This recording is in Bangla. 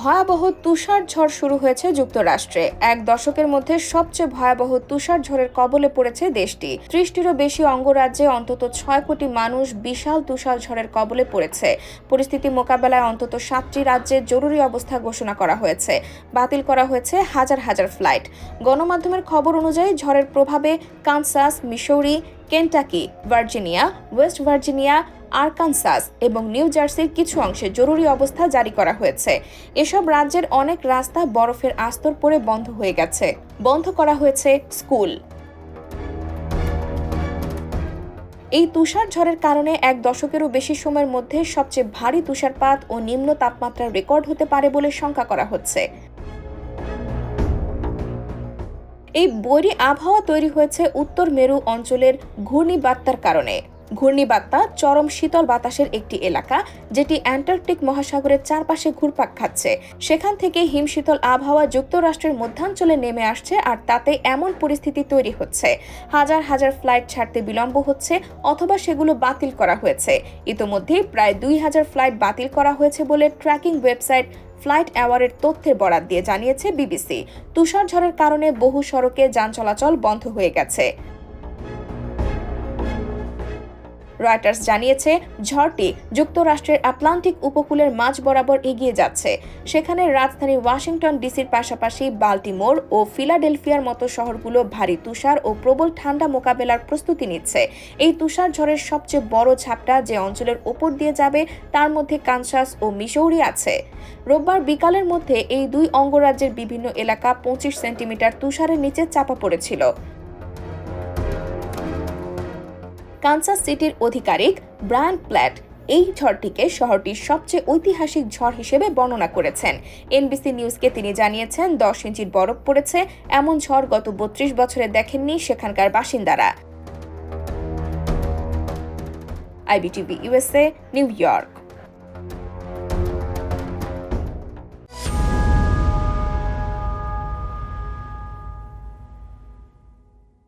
ভয়াবহ তুষার ঝড় শুরু হয়েছে যুক্তরাষ্ট্রে। এক দশকের মধ্যে সবচেয়ে ভয়াবহ তুষার ঝড়ের কবলে পড়েছে দেশটি। ত্রিশটিরও বেশি অঙ্গরাজ্যে অন্তত ছয় কোটি মানুষ বিশাল তুষার ঝড়ের কবলে পড়েছে। পরিস্থিতি মোকাবেলায় অন্তত সাতটি রাজ্যে জরুরি অবস্থা ঘোষণা করা হয়েছে। বাতিল করা হয়েছে হাজার হাজার ফ্লাইট। গণমাধ্যমের খবর অনুযায়ী ঝড়ের প্রভাবে Kansas Missouri Kentucky, Virginia, West Virginia Arkansas এবং নিউ জার্সির কিছু অংশে জরুরি অবস্থা জারি করা হয়েছে। এসব রাজ্যের অনেক রাস্তা বরফের আস্তর পড়ে বন্ধ হয়ে গেছে। বন্ধ করা হয়েছে স্কুল। এই তুষার ঝড়ের কারণে এক দশকেরও বেশি সময়ের মধ্যে সবচেয়ে ভারী তুষারপাত ও নিম্ন তাপমাত্রার রেকর্ড হতে পারে বলে শঙ্কা করা হচ্ছে। এই বৈরী আবহাওয়া তৈরি হয়েছে উত্তর মেরু অঞ্চলের ঘূর্ণিবাত্যার কারণে। ঘূর্ণিবাত্যা চরম শীতল বাতাসের একটি এলাকা, যেটি অ্যান্টার্কটিক মহাসাগরের চারপাশে ঘুরপাক খাচ্ছে। সেখান থেকে হিমশীতল আবহাওয়া যুক্তরাষ্ট্রের মধ্যাঞ্চলে নেমে আসছে আর তাতে এমন পরিস্থিতি তৈরি হচ্ছে। হাজার হাজার ফ্লাইট ছাড়তে বিলম্ব হচ্ছে অথবা সেগুলো বাতিল করা হয়েছে। ইতোমধ্যেই প্রায় দুই হাজার ফ্লাইট বাতিল করা হয়েছে বলে ট্র্যাকিং ওয়েবসাইট ফ্লাইট অ্যাওয়ারের তথ্যের বরাত দিয়ে জানিয়েছে বিবিসি। তুষার ঝড়ের কারণে বহু সড়কে যান চলাচল বন্ধ হয়ে গেছে। রয়টার্স জানিয়েছে, ঝড়টি যুক্তরাষ্ট্রের আটলান্টিক উপকূলের মাঝ বরাবর এগিয়ে যাচ্ছে। সেখানে রাজধানী ওয়াশিংটন ডিসির পাশাপাশি বাল্টিমোর ও ফিলাডেলফিয়ার মতো শহরগুলো ভারী তুষার ও প্রবল ঠান্ডা মোকাবেলার প্রস্তুতি নিচ্ছে। এই তুষার ঝড়ের সবচেয়ে বড় ঝাপটা যে অঞ্চলের ওপর দিয়ে যাবে, তার মধ্যে কানসাস ও মিসৌরি আছে। রোববার বিকালের মধ্যে এই দুই অঙ্গরাজ্যের বিভিন্ন এলাকা পঁচিশ সেন্টিমিটার তুষারের নিচে চাপা পড়েছিল। কানসাস সিটির অধিকারিক ব্রায়ান প্ল্যাট এই ঝড়টিকে শহরটির সবচেয়ে ঐতিহাসিক ঝড় হিসেবে বর্ণনা করেছেন। এনবিসি নিউজকে তিনি জানিয়েছেন, দশ ইঞ্চির বরফ পড়েছে, এমন ঝড় গত বত্রিশ বছরে দেখেননি সেখানকার বাসিন্দারা। IBTV USA new York